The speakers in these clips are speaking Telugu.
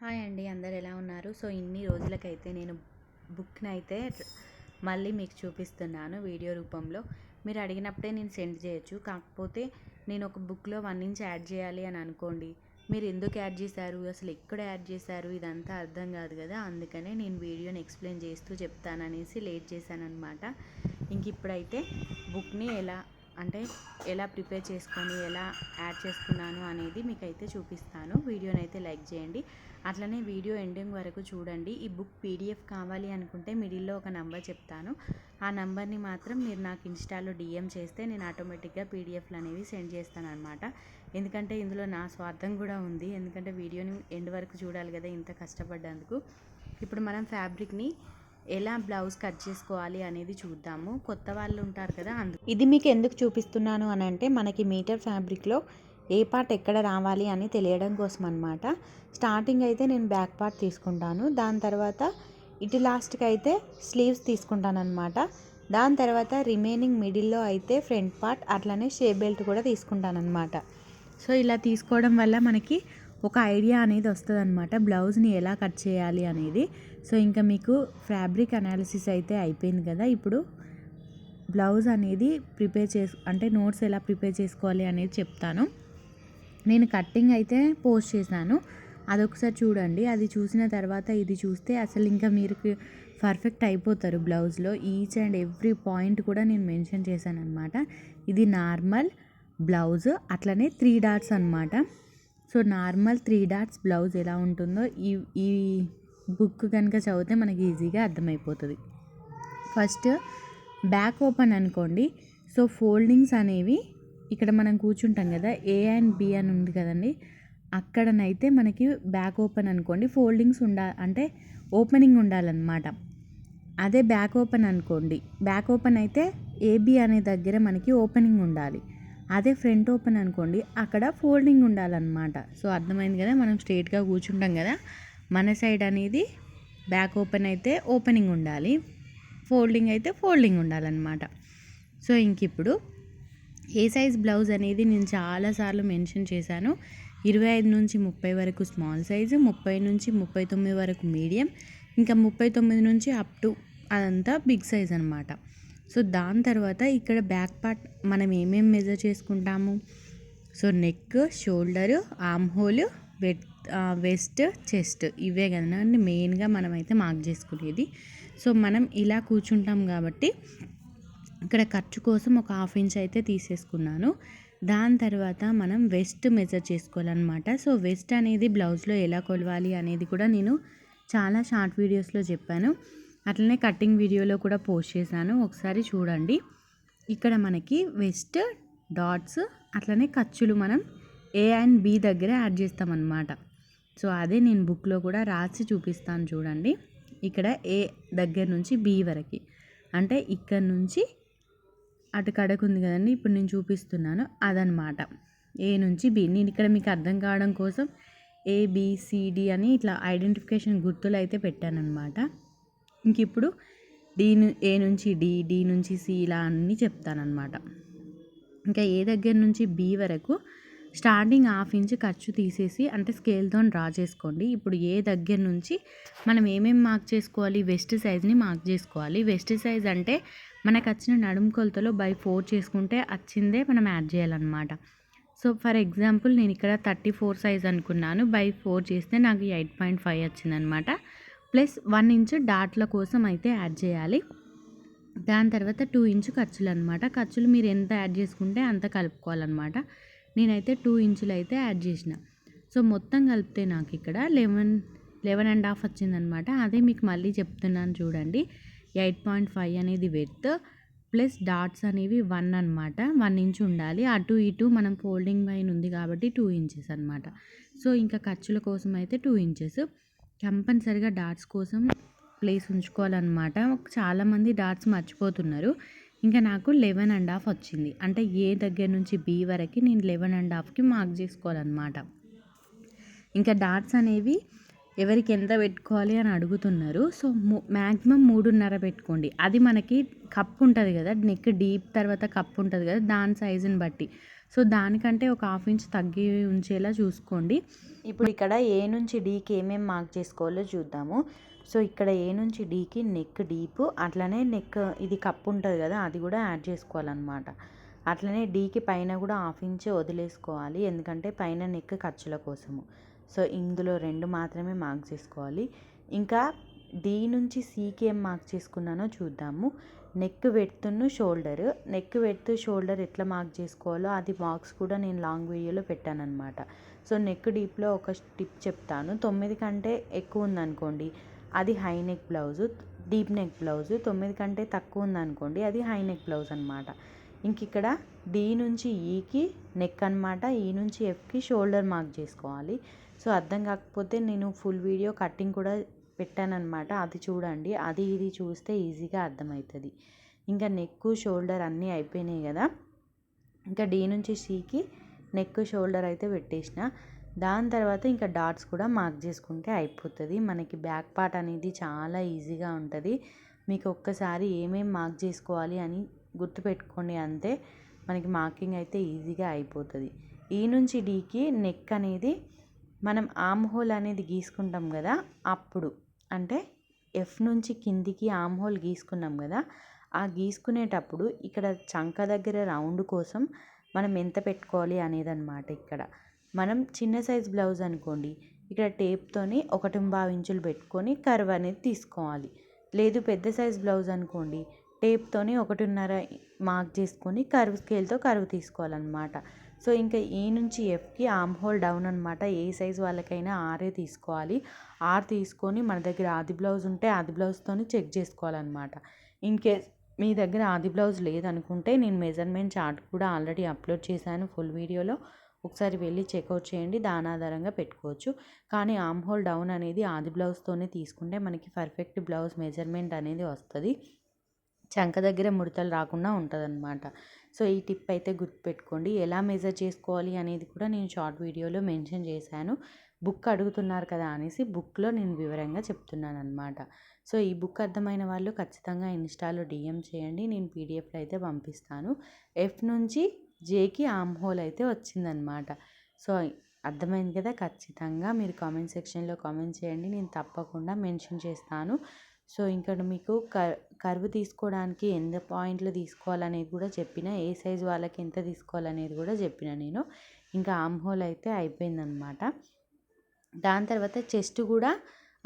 హాయ్ అండి అందరు ఎలా ఉన్నారు? సో ఇన్ని రోజులకైతే నేను బుక్ని అయితే మళ్ళీ మీకు చూపిస్తున్నాను వీడియో రూపంలో. మీరు అడిగినప్పుడే నేను సెండ్ చేయొచ్చు. కాకపోతే నేను ఒక బుక్లో వన్ ఇంచ్ యాడ్ చేయాలి అని అనుకోండి మీరు ఎందుకు యాడ్ చేశారు? అసలు ఎక్కడ యాడ్ చేశారు? ఇదంతా అర్థం కాదు కదా. అందుకనే నేను వీడియోని ఎక్స్ప్లెయిన్ చేస్తూ చెప్తాననేసి లేట్ చేశాను అనమాట ఇంక ఇప్పుడైతే బుక్ని ఎలా అంటే ఎలా ప్రిపేర్ చేసుకొని ఎలా యాడ్ చేసుకున్నాను అనేది మీకు అయితే చూపిస్తాను. వీడియోని అయితే లైక్ చేయండి. అట్లనే వీడియో ఎండింగ్ వరకు చూడండి. ఈ బుక్ పీడిఎఫ్ కావాలి అనుకుంటే మిడిల్లో ఒక నంబర్ చెప్తాను. ఆ నంబర్ని మాత్రం మీరు నాకు ఇన్స్టాలో డిఎం చేస్తే నేను ఆటోమేటిక్గా పీడిఎఫ్లు అనేవి సెండ్ చేస్తాను అనమాట ఎందుకంటే ఇందులో నా స్వార్థం కూడా ఉంది. ఎందుకంటే వీడియోని ఎండ్ వరకు చూడాలి కదా ఇంత కష్టపడ్డందుకు. ఇప్పుడు మనం ఫ్యాబ్రిక్ని ఎలా బ్లౌజ్ కట్ చేసుకోవాలి అనేది చూద్దాము. కొత్త వాళ్ళు ఉంటారు కదా అందుకు ఇది మీకు ఎందుకు చూపిస్తున్నాను అని అంటే మనకి మీటర్ ఫ్యాబ్రిక్లో ఏ పార్ట్ ఎక్కడ రావాలి అని తెలియడం కోసం అనమాట స్టార్టింగ్ అయితే నేను బ్యాక్ పార్ట్ తీసుకుంటాను. దాని తర్వాత ఇటు లాస్ట్కి అయితే స్లీవ్స్ తీసుకుంటాను అనమాట దాని తర్వాత రిమైనింగ్ మిడిల్లో అయితే ఫ్రంట్ పార్ట్ అట్లనే షేప్ బెల్ట్ కూడా తీసుకుంటాను అనమాట సో ఇలా తీసుకోవడం వల్ల మనకి ఒక ఐడియా అనేది వస్తుంది అనమాట బ్లౌజ్ని ఎలా కట్ చేయాలి అనేది. సో ఇంకా మీకు ఫ్యాబ్రిక్ అనాలిసిస్ అయితే అయిపోయింది కదా. ఇప్పుడు బ్లౌజ్ అనేది ప్రిపేర్ చేసు అంటే నోట్స్ ఎలా ప్రిపేర్ చేసుకోవాలి అనేది చెప్తాను. నేను కట్టింగ్ అయితే పోస్ట్ చేశాను. అదొకసారి చూడండి. అది చూసిన తర్వాత ఇది చూస్తే అసలు ఇంకా మీరు పర్ఫెక్ట్ అయిపోతారు బ్లౌజ్లో. ఈచ్ అండ్ ఎవ్రీ పాయింట్ కూడా నేను మెన్షన్ చేశాను అనమాట ఇది నార్మల్ బ్లౌజ్ అట్లనే త్రీ డాట్స్ అనమాట so normal three dots blouse ఎలా ఉంటుందో ఈ ఈ బుక్ కనుక చదివితే మనకి ఈజీగా అర్థమైపోతుంది. ఫస్ట్ బ్యాక్ ఓపెన్ అనుకోండి. సో ఫోల్డింగ్స్ అనేవి ఇక్కడ మనం కూర్చుంటాం కదా ఏ అండ్ బి అని ఉంది కదండి. అక్కడనైతే మనకి బ్యాక్ ఓపెన్ అనుకోండి. ఫోల్డింగ్స్ ఉండా అంటే ఓపెనింగ్ ఉండాలన్నమాట. అదే బ్యాక్ ఓపెన్ అనుకోండి. బ్యాక్ ఓపెన్ అయితే ఏబి అనే దగ్గర మనకి ఓపెనింగ్ ఉండాలి. అదే ఫ్రంట్ ఓపెన్ అనుకోండి అక్కడ ఫోల్డింగ్ ఉండాలన్నమాట. సో అర్థమైంది కదా? మనం స్ట్రేట్గా కూర్చుంటాం కదా? మన సైడ్ అనేది బ్యాక్ ఓపెన్ అయితే ఓపెనింగ్ ఉండాలి ఫోల్డింగ్ అయితే ఫోల్డింగ్ ఉండాలన్నమాట. సో ఇంక ఇప్పుడు ఏ సైజ్ బ్లౌజ్ అనేది నేను చాలాసార్లు మెన్షన్ చేశాను. ఇరవై ఐదు నుంచి ముప్పై వరకు స్మాల్ సైజు ముప్పై నుంచి ముప్పై తొమ్మిది వరకు మీడియం ఇంకా ముప్పై తొమ్మిది నుంచి అప్ టు అదంతా బిగ్ సైజ్ అనమాట సో దాని తర్వాత ఇక్కడ బ్యాక్ పార్ట్ మనం ఏమేమి మెజర్ చేసుకుంటాము? So neck shoulder arm hole waist waist chest ఇవే కదా అండి మెయిన్గా మనమైతే మార్క్ చేసుకునేది. సో మనం ఇలా కూర్చుంటాం కాబట్టి ఇక్కడ ఖర్చు కోసం ఒక హాఫ్ ఇంచ్ అయితే తీసేసుకున్నాను. దాని తర్వాత మనం వెస్ట్ మెజర్ చేసుకోవాలన్నమాట. సో వెస్ట్ అనేది బ్లౌజ్లో ఎలా కొలవాలి అనేది కూడా నేను చాలా షార్ట్ వీడియోస్లో చెప్పాను. అట్లనే కటింగ్ వీడియోలో కూడా పోస్ట్ చేశాను. ఒకసారి చూడండి. ఇక్కడ మనకి వెస్ట్ డాట్స్ అట్లనే ఖర్చులు మనం ఏ అండ్ బి దగ్గర యాడ్ చేస్తామన్నమాట. సో అదే నేను బుక్లో కూడా రాసి చూపిస్తాను చూడండి. ఇక్కడ ఏ దగ్గర నుంచి బి వరకు. అంటే ఇక్కడ నుంచి అటు కడకు ఉంది కదండి. ఇప్పుడు నేను చూపిస్తున్నాను అదనమాట ఏ నుంచి బి నేను ఇక్కడ మీకు అర్థం కావడం కోసం ఏబిసిడి అని ఇట్లా ఐడెంటిఫికేషన్ గుర్తులు అయితే పెట్టాను అనమాట ఇంక ఇప్పుడు డి ఏ నుంచి డి డి నుంచి సి ఇలా అన్నీ చెప్తానమాట ఇంకా ఏ దగ్గర నుంచి బి వరకు స్టార్టింగ్ హాఫ్ ఇంచ్ ఖర్చు తీసేసి అంటే స్కేల్తో డ్రా చేసుకోండి. ఇప్పుడు ఏ దగ్గర నుంచి మనం ఏమేమి మార్క్ చేసుకోవాలి వెస్ట్ సైజ్ని మార్క్ చేసుకోవాలి. వెస్ట్ సైజ్ అంటే మనకు వచ్చిన నడుము కొలతలో బై ఫోర్ చేసుకుంటే వచ్చిందే మనం యాడ్ చేయాలన్నమాట. సో ఫర్ ఎగ్జాంపుల్ నేను ఇక్కడ థర్టీ ఫోర్ సైజ్ అనుకున్నాను. బై ఫోర్ చేస్తే నాకు ఎయిట్ పాయింట్ ఫైవ్ వచ్చిందనమాట ప్లస్ వన్ ఇంచ్ డాట్ల కోసం అయితే యాడ్ చేయాలి. దాని తర్వాత టూ ఇంచ్ ఖర్చులు అనమాట ఖర్చులు మీరు ఎంత యాడ్ చేసుకుంటే అంత కలుపుకోవాలన్నమాట. నేనైతే టూ ఇంచులు అయితే యాడ్ చేసిన. సో మొత్తం కలిపితే నాకు ఇక్కడ లెవెన్ లెవెన్ అండ్ హాఫ్ వచ్చిందనమాట అదే మీకు మళ్ళీ చెప్తున్నాను చూడండి. ఎయిట్ పాయింట్ ఫైవ్ అనేది వెత్ ప్లస్ డాట్స్ అనేవి వన్ అనమాట వన్ ఇంచ్ ఉండాలి. అటు ఇటు మనం ఫోల్డింగ్ పైన ఉంది కాబట్టి టూ ఇంచెస్ అనమాట సో ఇంకా ఖర్చుల కోసం అయితే టూ ఇంచెస్. కంపల్సరిగా డాట్స్ కోసం ప్లేస్ ఉంచుకోవాలన్నమాట. చాలామంది డాట్స్ మర్చిపోతున్నారు. ఇంకా నాకు లెవెన్ అండ్ హాఫ్ వచ్చింది. అంటే ఏ దగ్గర నుంచి బి వరకు నేను లెవెన్ అండ్ హాఫ్కి మార్క్ చేసుకోవాలన్నమాట. ఇంకా డాట్స్ అనేవి ఎవరికి ఎంత పెట్టుకోవాలి అని అడుగుతున్నారు. సో మ్యాక్సిమం మూడున్నర పెట్టుకోండి. అది మనకి కప్ ఉంటుంది కదా నెక్ డీప్ తర్వాత కప్ ఉంటుంది కదా దాని సైజుని బట్టి. సో దానికంటే ఒక హాఫ్ ఇంచ్ తగ్గి ఉంచేలా చూసుకోండి. ఇప్పుడు ఇక్కడ ఏ నుంచి డీకి ఏమేమి మార్క్ చేసుకోవాలో చూద్దాము. సో ఇక్కడ ఏ నుంచి డీకి నెక్ డీప్ అట్లనే నెక్ ఇది కప్పు ఉంటుంది కదా అది కూడా యాడ్ చేసుకోవాలన్నమాట. అట్లనే డీకి పైన కూడా హాఫ్ ఇంచ్ వదిలేసుకోవాలి ఎందుకంటే పైన నెక్ ఖర్చుల కోసము. సో ఇందులో రెండు మాత్రమే మార్క్ చేసుకోవాలి. ఇంకా డి నుంచి సీకి ఏం మార్క్ చేసుకున్నానో చూద్దాము. నెక్ వెడుతున్న షోల్డర్. నెక్ వెడుతూ షోల్డర్ ఎట్లా మార్క్ చేసుకోవాలో అది మార్క్స్ కూడా నేను లాంగ్ వీడియోలో పెట్టాను అనమాట సో నెక్ డీప్లో ఒక టిప్ చెప్తాను. తొమ్మిది కంటే ఎక్కువ ఉందనుకోండి అది high neck blouse deep neck blouse. తొమ్మిది కంటే తక్కువ ఉందనుకోండి అది హై నెక్ బ్లౌజ్ అనమాట ఇంక ఇక్కడ డి నుంచి ఈకి నెక్ అనమాట ఈ నుంచి ఎఫ్కి షోల్డర్ మార్క్ చేసుకోవాలి. సో అర్థం కాకపోతే నేను ఫుల్ వీడియో కటింగ్ కూడా పెట్టానమాట అది చూడండి. అది ఇది చూస్తే ఈజీగా అర్థమవుతుంది ఇంకా నెక్ షోల్డర్ అన్నీ అయిపోయినాయి కదా. ఇంకా డి నుంచి షీకి నెక్ షోల్డర్ అయితే పెట్టేసిన. దాని తర్వాత ఇంకా డాట్స్ కూడా మార్క్ చేసుకుంటే అయిపోతుంది. మనకి బ్యాక్ పార్ట్ అనేది చాలా ఈజీగా ఉంటుంది. మీకు ఒక్కసారి ఏమేమి మార్క్ చేసుకోవాలి అని గుర్తుపెట్టుకోండి అంతే. మనకి మార్కింగ్ అయితే ఈజీగా అయిపోతుంది. ఈ నుంచి డీకి నెక్ అనేది మనం ఆమ్ హోల్ అనేది గీసుకుంటాం కదా అప్పుడు. అంటే ఎఫ్ నుంచి కిందికి ఆమ్ హోల్ గీసుకున్నాం కదా ఆ గీసుకునేటప్పుడు ఇక్కడ చంక దగ్గర రౌండ్ కోసం మనం ఎంత పెట్టుకోవాలి అనేది అనమాట ఇక్కడ. మనం చిన్న సైజ్ బ్లౌజ్ అనుకోండి ఇక్కడ టేప్తోని ఒకటి బావి ఇంచులు పెట్టుకొని కర్వ్ అనేది తీసుకోవాలి. లేదు పెద్ద సైజ్ బ్లౌజ్ అనుకోండి టేప్తోని ఒకటిన్నర మార్క్ చేసుకొని కర్వ్ స్కేల్తో కర్వ్ తీసుకోవాలన్నమాట. సో ఇంకా ఈ నుంచి ఎఫ్కి ఆమ్ హోల్ డౌన్ అనమాట ఏ సైజ్ వాళ్ళకైనా ఆరే తీసుకోవాలి. ఆర్ తీసుకొని మన దగ్గర ఆది బ్లౌజ్ ఉంటే ఆది బ్లౌజ్తోని చెక్ చేసుకోవాలన్నమాట. ఇన్ కేస్ మీ దగ్గర ఆది బ్లౌజ్ లేదనుకుంటే నేను మెజర్మెంట్ చార్ట్ కూడా ఆల్రెడీ అప్లోడ్ చేశాను ఫుల్ వీడియోలో. ఒకసారి వెళ్ళి చెక్అవుట్ చేయండి. దాని ఆధారంగా పెట్టుకోవచ్చు. కానీ ఆమ్ హోల్ డౌన్ అనేది ఆది బ్లౌజ్తోనే తీసుకుంటే మనకి పర్ఫెక్ట్ బ్లౌజ్ మెజర్మెంట్ అనేది వస్తుంది. చంక దగ్గర ముడతలు రాకుండా ఉంటుందన్నమాట. సో ఈ టిప్ అయితే గుర్తుపెట్టుకోండి. ఎలా మెజర్ చేసుకోవాలి అనేది కూడా నేను షార్ట్ వీడియోలో మెన్షన్ చేశాను. బుక్ అడుగుతున్నారు కదా అనేసి బుక్లో నేను వివరంగా చెప్తున్నాను అనమాట సో ఈ బుక్ అర్థమైన వాళ్ళు ఖచ్చితంగా ఇన్స్టాలో డిఎం చేయండి. నేను పీడిఎఫ్లో అయితే పంపిస్తాను. ఎఫ్ నుంచి జేకి ఆమ్ హోల్ అయితే వచ్చిందనమాట సో అర్థమైంది కదా? ఖచ్చితంగా మీరు కామెంట్ సెక్షన్లో కామెంట్ చేయండి. నేను తప్పకుండా మెన్షన్ చేస్తాను. సో ఇంకా మీకు కర్ కర్వ్ తీసుకోవడానికి ఎంత పాయింట్లు తీసుకోవాలనేది కూడా చెప్పిన ఏ సైజు వాళ్ళకి ఎంత తీసుకోవాలనేది కూడా చెప్పిన నేను. ఇంకా ఆమ్ హోల్ అయితే అయిపోయిందనమాట. దాని తర్వాత చెస్ట్ కూడా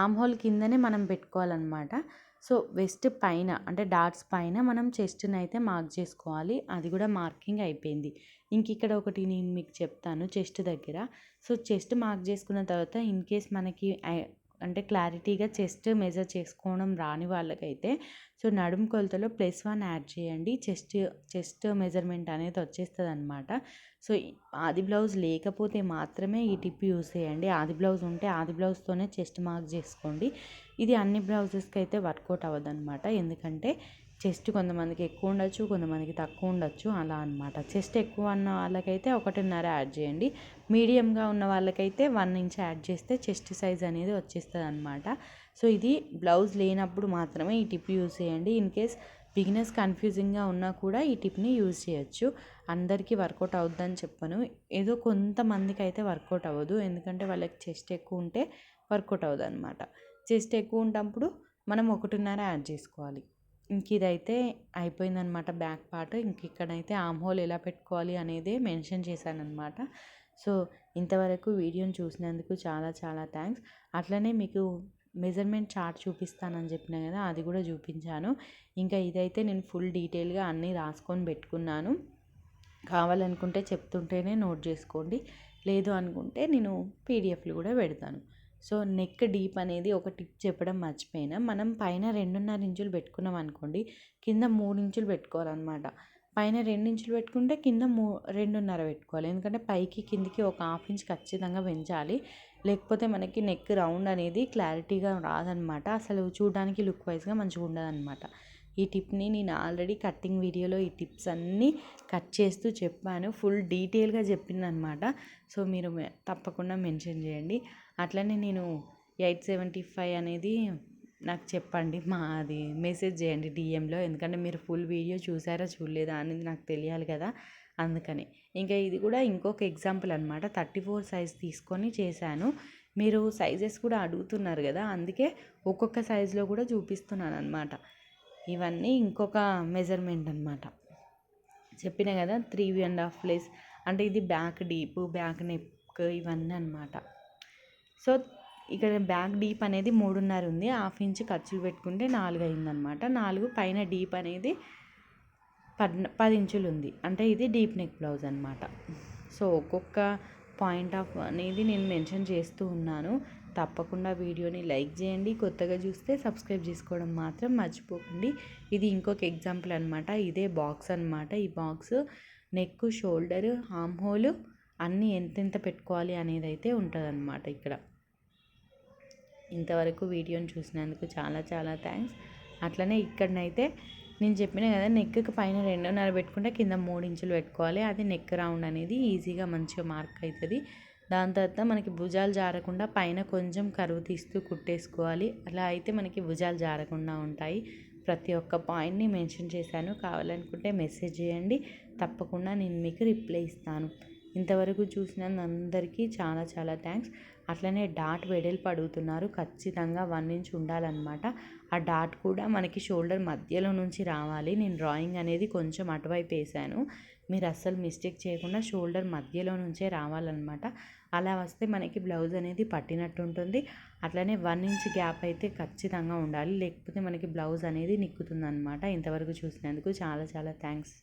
ఆమ్ హోల్ కిందనే మనం పెట్టుకోవాలన్నమాట సో వెస్ట్ పైన అంటే డాట్స్ పైన మనం చెస్ట్ని అయితే మార్క్ చేసుకోవాలి. అది కూడా మార్కింగ్ అయిపోయింది. ఇంక ఇక్కడ ఒకటి నేను మీకు చెప్తాను చెస్ట్ దగ్గర. సో చెస్ట్ మార్క్ చేసుకున్న తర్వాత ఇన్ కేస్ మనకి అంటే క్లారిటీగా చెస్ట్ మెజర్ చేసుకోవడం రాని వాళ్ళకైతే సో నడుము కొలతలో ప్లస్ వన్ యాడ్ చేయండి. చెస్ట్ చెస్ట్ మెజర్మెంట్ అనేది వచ్చేస్తుంది అనమాట సో ఆది బ్లౌజ్ లేకపోతే మాత్రమే ఈ టిప్ యూస్ చేయండి. ఆది బ్లౌజ్ ఉంటే ఆది బ్లౌజ్తోనే చెస్ట్ మార్క్ చేసుకోండి. ఇది అన్ని బ్లౌజెస్కి అయితే వర్కౌట్ అవ్వదు అనమాట ఎందుకంటే చెస్ట్ కొంతమందికి ఎక్కువ ఉండొచ్చు కొంతమందికి తక్కువ ఉండొచ్చు అలా అనమాట చెస్ట్ ఎక్కువ ఉన్న వాళ్ళకైతే ఒకటిన్నర యాడ్ చేయండి. మీడియంగా ఉన్న వాళ్ళకైతే వన్ ఇంచ్ యాడ్ చేస్తే చెస్ట్ సైజ్ అనేది వచ్చేస్తుంది అనమాట సో ఇది బ్లౌజ్ లేనప్పుడు మాత్రమే ఈ టిప్ యూజ్ చేయండి. ఇన్ కేస్ బిగినర్స్ కన్ఫ్యూజింగ్గా ఉన్నా కూడా ఈ టిప్ని యూజ్ చేయొచ్చు. అందరికీ వర్కౌట్ అవుద్దని చెప్పను. ఏదో కొంతమందికి అయితే వర్కౌట్ అవ్వదు. ఎందుకంటే వాళ్ళకి చెస్ట్ ఎక్కువ ఉంటే వర్కౌట్ అవ్వదు అనమాట చెస్ట్ ఎక్కువ ఉన్నప్పుడు మనం ఒకటిన్నర యాడ్ చేసుకోవాలి. ఇంక ఇదైతే అయిపోయిందనమాట బ్యాక్ పార్ట్. ఇంక ఇక్కడైతే ఆమ్ హోల్ ఎలా పెట్టుకోవాలి అనేది మెన్షన్ చేశానమాట సో ఇంతవరకు వీడియోని చూసినందుకు చాలా చాలా థ్యాంక్స్. అట్లనే మీకు మెజర్మెంట్ చార్ట్ చూపిస్తానని చెప్పిన కదా అది కూడా చూపించాను. ఇంకా ఇదైతే నేను ఫుల్ డీటెయిల్గా అన్నీ రాసుకొని పెట్టుకున్నాను. కావాలనుకుంటే చెప్తుంటేనే నోట్ చేసుకోండి. లేదు అనుకుంటే నేను పీడిఎఫ్లు కూడా పెడతాను. సో నెక్ డీప్ అనేది ఒక టిప్ చెప్పడం మర్చిపోయినా మనం పైన రెండున్నర ఇంచులు పెట్టుకున్నాం అనుకోండి కింద మూడు ఇంచులు పెట్టుకోవాలన్నమాట. పైన రెండు ఇంచులు పెట్టుకుంటే కింద మూ రెండున్నర పెట్టుకోవాలి. ఎందుకంటే పైకి కిందికి ఒక హాఫ్ ఇంచ్ ఖచ్చితంగా పెంచాలి. లేకపోతే మనకి నెక్ రౌండ్ అనేది క్లారిటీగా రాదనమాట అసలు చూడడానికి లుక్ వైజ్గా మంచిగా ఉండదన్నమాట. ఈ టిప్ని నేను ఆల్రెడీ కట్టింగ్ వీడియోలో ఈ టిప్స్ అన్నీ కట్ చేస్తూ చెప్పాను. ఫుల్ డీటెయిల్గా చెప్పిందనమాట సో మీరు తప్పకుండా మెన్షన్ చేయండి. అట్లనే నేను ఎయిట్ సెవెంటీ ఫైవ్ అనేది నాకు చెప్పండి మా అది మెసేజ్ చేయండి డిఎంలో ఎందుకంటే మీరు ఫుల్ వీడియో చూసారా చూడలేదా అనేది నాకు తెలియాలి కదా అందుకని. ఇంకా ఇది కూడా ఇంకొక ఎగ్జాంపుల్ అనమాట థర్టీ ఫోర్ సైజ్ తీసుకొని చేశాను. మీరు సైజెస్ కూడా అడుగుతున్నారు కదా అందుకే ఒక్కొక్క సైజులో కూడా చూపిస్తున్నాను అనమాట ఇవన్నీ ఇంకొక మెజర్మెంట్ అనమాట చెప్పిన కదా త్రీ అండ్ హాఫ్ ప్లేస్ అంటే ఇది బ్యాక్ డీప్ బ్యాక్ నెక్ ఇవన్నీ అనమాట సో ఇక్కడ బ్యాక్ డీప్ అనేది మూడున్నర ఉంది. హాఫ్ ఇంచ్ ఖర్చులు పెట్టుకుంటే నాలుగు అయిందనమాట నాలుగు పైన డీప్ అనేది పద్ పది ఇంచులు ఉంది. అంటే ఇది డీప్ నెక్ బ్లౌజ్ అనమాట సో ఒక్కొక్క పాయింట్ ఆఫ్ అనేది నేను మెన్షన్ చేస్తూ ఉన్నాను. తప్పకుండా వీడియోని లైక్ చేయండి. కొత్తగా చూస్తే సబ్స్క్రైబ్ చేసుకోవడం మాత్రం మర్చిపోకండి. ఇది ఇంకొక ఎగ్జాంపుల్ అనమాట ఇదే బాక్స్ అనమాట ఈ box neck shoulder arm hole అన్నీ ఎంతెంత పెట్టుకోవాలి అనేది అయితే ఉంటుందన్నమాట ఇక్కడ. ఇంతవరకు వీడియోని చూసినందుకు చాలా చాలా థ్యాంక్స్. అట్లనే ఇక్కడనైతే నేను చెప్పిన కదా నెక్కి పైన రెండున్నర పెట్టుకుంటే కింద మూడు ఇంచులు పెట్టుకోవాలి. అది నెక్ రౌండ్ అనేది ఈజీగా మంచిగా మార్క్ అవుతుంది దాని తర్వాత మనకి భుజాలు జారకుండా పైన కొంచెం కరువు తీస్తూ కుట్టేసుకోవాలి. అలా అయితే మనకి భుజాలు జారకుండా ఉంటాయి. ప్రతి ఒక్క పాయింట్ని మెన్షన్ చేశాను. కావాలనుకుంటే మెసేజ్ చేయండి. తప్పకుండా నేను మీకు రిప్లై ఇస్తాను. ఇంతవరకు చూసిన అందరికీ చాలా చాలా థ్యాంక్స్. అట్లనే డాట్ వెడల్పు అడుగుతున్నారు. ఖచ్చితంగా వన్ ఇంచ్ ఉండాలన్నమాట. ఆ డాట్ కూడా మనకి షోల్డర్ మధ్యలో నుంచి రావాలి. నేను డ్రాయింగ్ అనేది కొంచెం అటువైపు వేసాను మీరు అస్సలు మిస్టేక్ చేయకుండా షోల్డర్ మధ్యలో నుంచే రావాలన్నమాట. అలా వస్తే మనకి బ్లౌజ్ అనేది పట్టినట్టు ఉంటుంది. అట్లనే వన్ ఇంచ్ గ్యాప్ అయితే ఖచ్చితంగా ఉండాలి. లేకపోతే మనకి బ్లౌజ్ అనేది నిక్కుతుంది అనమాట ఇంతవరకు చూసినందుకు చాలా చాలా థ్యాంక్స్.